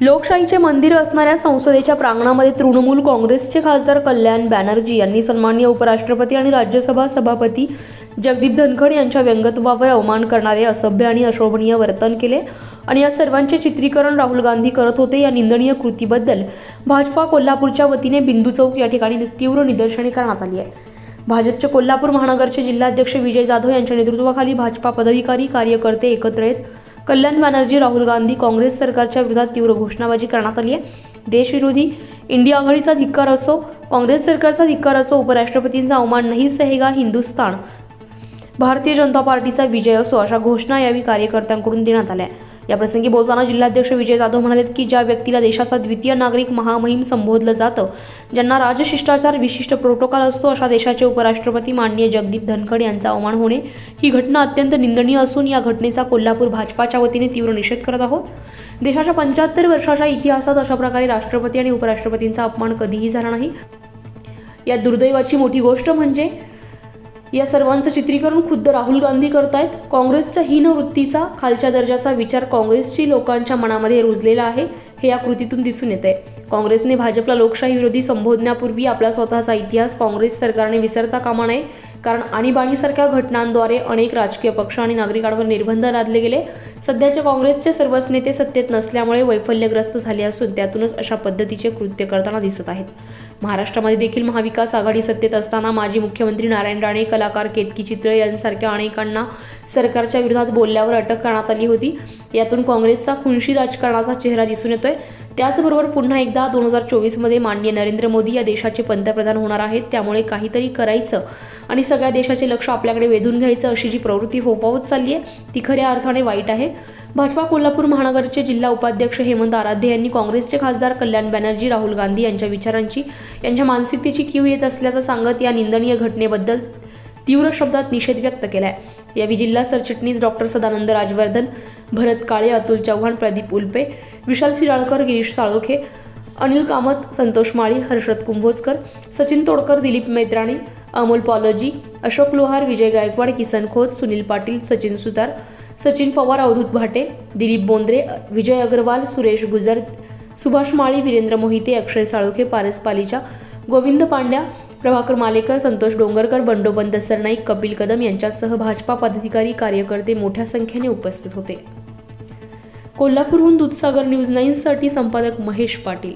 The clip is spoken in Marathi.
लोकशाहीचे मंदिर असणाऱ्या संसदेच्या प्रांगणामध्ये तृणमूल काँग्रेसचे खासदार कल्याण बॅनर्जी यांनी सन्माननीय उपराष्ट्रपती आणि राज्यसभा सभापती जगदीप धनखड यांच्या व्यंगत्वावर अवमान करणारे असभ्य आणि अशोभनीय वर्तन केले. आणि या सर्वांचे चित्रीकरण राहुल गांधी करत होते या निंदनीय कृतीबद्दल भाजपा कोल्हापूरच्या वतीने बिंदू चौक या ठिकाणी तीव्र निदर्शने करण्यात आली आहे. भाजपचे कोल्हापूर महानगरचे जिल्हाध्यक्ष विजय जाधव यांच्या नेतृत्वाखाली भाजपा पदाधिकारी कार्यकर्ते एकत्र येत कल्याण बॅनर्जी राहुल गांधी काँग्रेस सरकारच्या विरोधात तीव्र घोषणाबाजी करण्यात आली आहे. देशविरोधी इंडिया आघाडीचा धिक्कार असो काँग्रेस सरकारचा धिक्कार असो उपराष्ट्रपतींचा अवमान नाही सहेगा हिंदुस्तान भारतीय जनता पार्टीचा विजय असो अशा घोषणा यावेळी कार्यकर्त्यांकडून देण्यात आल्या. याप्रसंगी बोलताना जिल्हाध्यक्ष विजय जाधव म्हणाले की ज्या व्यक्तीला देशाचा द्वितीय नागरिक महामहिम संबोधलं जातं ज्यांना राजशिष्टाचार विशिष्ट प्रोटोकॉल असतो अशा देशाचे उपराष्ट्रपती माननीय जगदीप धनखड यांचा अवमान होणे ही घटना अत्यंत निंदनीय असून या घटनेचा कोल्हापूर भाजपाच्या वतीने तीव्र निषेध करत आहोत. देशाच्या पंच्याहत्तर वर्षाच्या इतिहासात अशा प्रकारे राष्ट्रपती आणि उपराष्ट्रपतींचा अपमान कधीही झाला नाही. या दुर्दैवाची मोठी गोष्ट म्हणजे या सर्वांचं चित्रीकरण खुद्द राहुल गांधी करतायत. काँग्रेसच्या हीन वृत्तीचा खालच्या दर्जाचा विचार काँग्रेसची लोकांच्या मनामध्ये रुजलेला आहे हे या कृतीतून दिसून येत आहे काँग्रेसने भाजपला लोकशाही विरोधी संबोधण्यापूर्वी आपला स्वतःचा इतिहास काँग्रेस सरकारने विसरता कामा नये कारण आणीबाणीसारख्या घटनांद्वारे अनेक राजकीय पक्ष आणि नागरिकांवर निर्बंध लादले गेले. सध्याचे काँग्रेसचे सर्वच नेते सत्तेत नसल्यामुळे वैफल्यग्रस्त झाले असून त्यातूनच अशा पद्धतीचे कृत्य करताना दिसत आहेत. महाराष्ट्रामध्ये देखील महाविकास आघाडी सत्तेत असताना माजी मुख्यमंत्री नारायण राणे कलाकार केतकी चितळे यांसारख्या अनेकांना सरकारच्या विरोधात बोलल्यावर अटक करण्यात आली होती. यातून काँग्रेसचा खुनशी राजकारणाचा चेहरा दिसून येतोय. त्याचबरोबर पुन्हा एकदा दोन हजार चोवीसमध्ये माननीय नरेंद्र मोदी या देशाचे पंतप्रधान होणार आहेत. त्यामुळे काहीतरी करायचं आणि सगळ्या देशाचे लक्ष आपल्याकडे वेधून घ्यायचं अशी जी प्रवृत्ती होपावत चालली आहे ती खऱ्या अर्थाने वाईट आहे. भाजपा कोल्हापूर महानगरचे जिल्हा उपाध्यक्ष हेमंत आराध्य यांनी काँग्रेसचे खासदार कल्याण बॅनर्जी राहुल गांधी यांच्या विचारांची यांच्या मानसिकतेची कीव येत असल्याचं सांगत या निंदनीय घटनेबद्दल तीव्र शब्दात निषेध व्यक्त केलाय. यावेळी जिल्हा सरचिटणीस डॉक्टर सदानंद राजवर्धन भरत काळे अतुल चव्हाण प्रदीप उल्पे विशाल शिराळकर गिरीश साळोखे अनिल कामत संतोष माळी हर्षद कुंभोजकर सचिन तोडकर दिलीप मेत्राणी अमोल पॉलजी अशोक लोहार विजय गायकवाड किसन खोत सुनील पाटील सचिन सुतार सचिन पवार अवधूत भाटे दिलीप बोंद्रे विजय अग्रवाल सुरेश गुजर सुभाष माळी वीरेंद्र मोहिते अक्षय साळोखे पारस पालीचा गोविंद पांड्या प्रभाकर मालेकर संतोष डोंगरकर बंडोबंद सरनाईक कपिल कदम यांच्यासह भाजपा पदाधिकारी कार्यकर्ते मोठ्या संख्येने उपस्थित होते. कोल्हापूरहून दूधसागर न्यूज नाईनसाठी संपादक महेश पाटील.